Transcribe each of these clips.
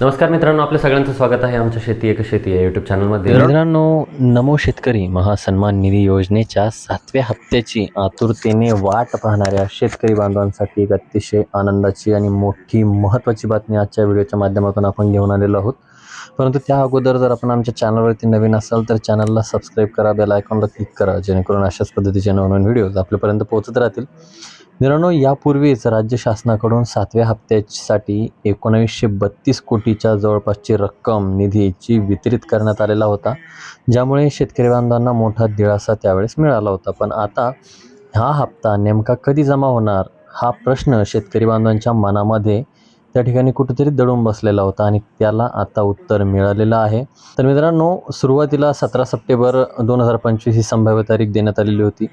नमस्कार मित्रांनो आपल्या सगळ्यांचं स्वागत आहे आमच्या शेती एक शेती या यूट्यूब चॅनलमध्ये मित्रांनो नमो शेतकरी महासन्मान निधी योजनेच्या सातव्या हप्त्याची आतुरतेने वाट पाहणाऱ्या शेतकरी बांधवांसाठी एक अतिशय आनंदाची आणि मोठी महत्त्वाची बातमी आजच्या व्हिडिओच्या माध्यमातून आपण घेऊन आलेलो आहोत. परंतु त्या अगोदर जर आपण आमच्या चॅनलवरती नवीन असाल तर चॅनलला सबस्क्राईब करा बेल आयकॉनला क्लिक करा जेणेकरून अशाच पद्धतीचे नवनवीन व्हिडिओज आपल्यापर्यंत पोहोचत राहतील. मित्रांनो यापूर्वीच राज्य शासनाकडून सातव्या हप्त्यासाठी एकोणावीसशे बत्तीस कोटीच्या जवळपासची रक्कम निधीची वितरित करण्यात आलेला होता ज्यामुळे शेतकरी बांधवांना मोठा दिलासा त्यावेळेस मिळाला होता. पण आता हा हप्ता नेमका कधी जमा होणार हा प्रश्न शेतकरी बांधवांच्या मनामध्ये त्या ठिकाणी कुठेतरी दडून बसलेला होता आणि त्याला आता उत्तर मिळालेलं आहे. तर मित्रांनो सुरुवातीला सतरा सप्टेंबर दोन हजार पंचवीस ही संभाव्य तारीख देण्यात आलेली होती.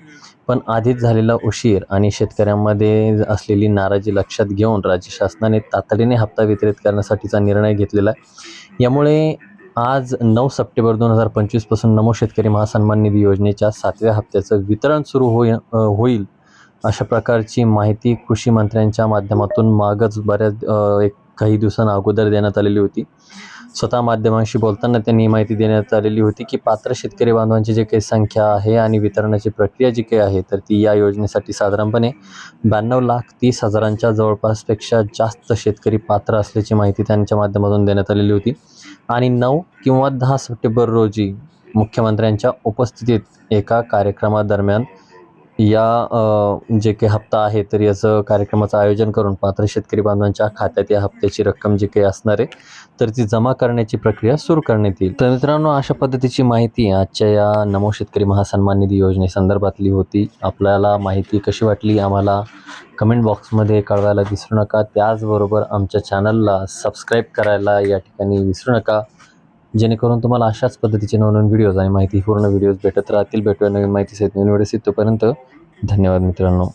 पण आधीच झालेला उशीर आणि शेतकऱ्यांमध्ये असलेली नाराजी लक्षात घेऊन राज्य शासनाने तातडीने हप्ता वितरित करण्यासाठीचा निर्णय घेतलेला आहे. यामुळे आज नऊ सप्टेंबर दोन हजार पंचवीसपासून नमो शेतकरी महासन्मान निधी योजनेच्या सातव्या हप्त्याचं वितरण सुरू होई होईल. अशा प्रकारची माहिती कृषी मंत्र्यांच्या माध्यमातून मागच बऱ्याच एक काही दिवसांना अगोदर देण्यात आलेली होती. स्वतः माध्यमांशी बोलताना त्यांनी माहिती देण्यात आलेली होती की पात्र शेतकरी बांधवांची जे काही संख्या आहे आणि वितरणाची प्रक्रिया जी काही आहे तर ती या योजनेसाठी साधारणपणे ब्याण्णव लाख तीस हजारांच्या जवळपासपेक्षा जास्त शेतकरी पात्र असल्याची माहिती त्यांच्या माध्यमातून देण्यात आलेली होती. आणि नऊ किंवा दहा सप्टेंबर रोजी मुख्यमंत्र्यांच्या उपस्थितीत एका कार्यक्रमादरम्यान या जे काही हप्ता आहे तर याचं कार्यक्रमाचं आयोजन करून पात्र शेतकरी बांधवांच्या खात्यात या हप्त्याची रक्कम जी काही असणार आहे तर ती जमा करण्याची प्रक्रिया सुरू करण्यात येईल. तर मित्रांनो अशा पद्धतीची माहिती आजच्या या नमो शेतकरी महासन्मान निधी योजनेसंदर्भातली होती. आपल्याला माहिती कशी वाटली आम्हाला कमेंट बॉक्समध्ये कळवायला विसरू नका. त्याचबरोबर आमच्या चॅनलला सबस्क्राईब करायला या ठिकाणी विसरू नका. जेणेकरून तुम्हाला अशाच पद्धतीचे नवनवीन व्हिडिओज आणि माहिती पूर्ण व्हिडिओज भेटत राहतील. भेटूया नवीन माहिती सहित नवीन व्हिडिओ तोपर्यंत धन्यवाद मित्रांनो.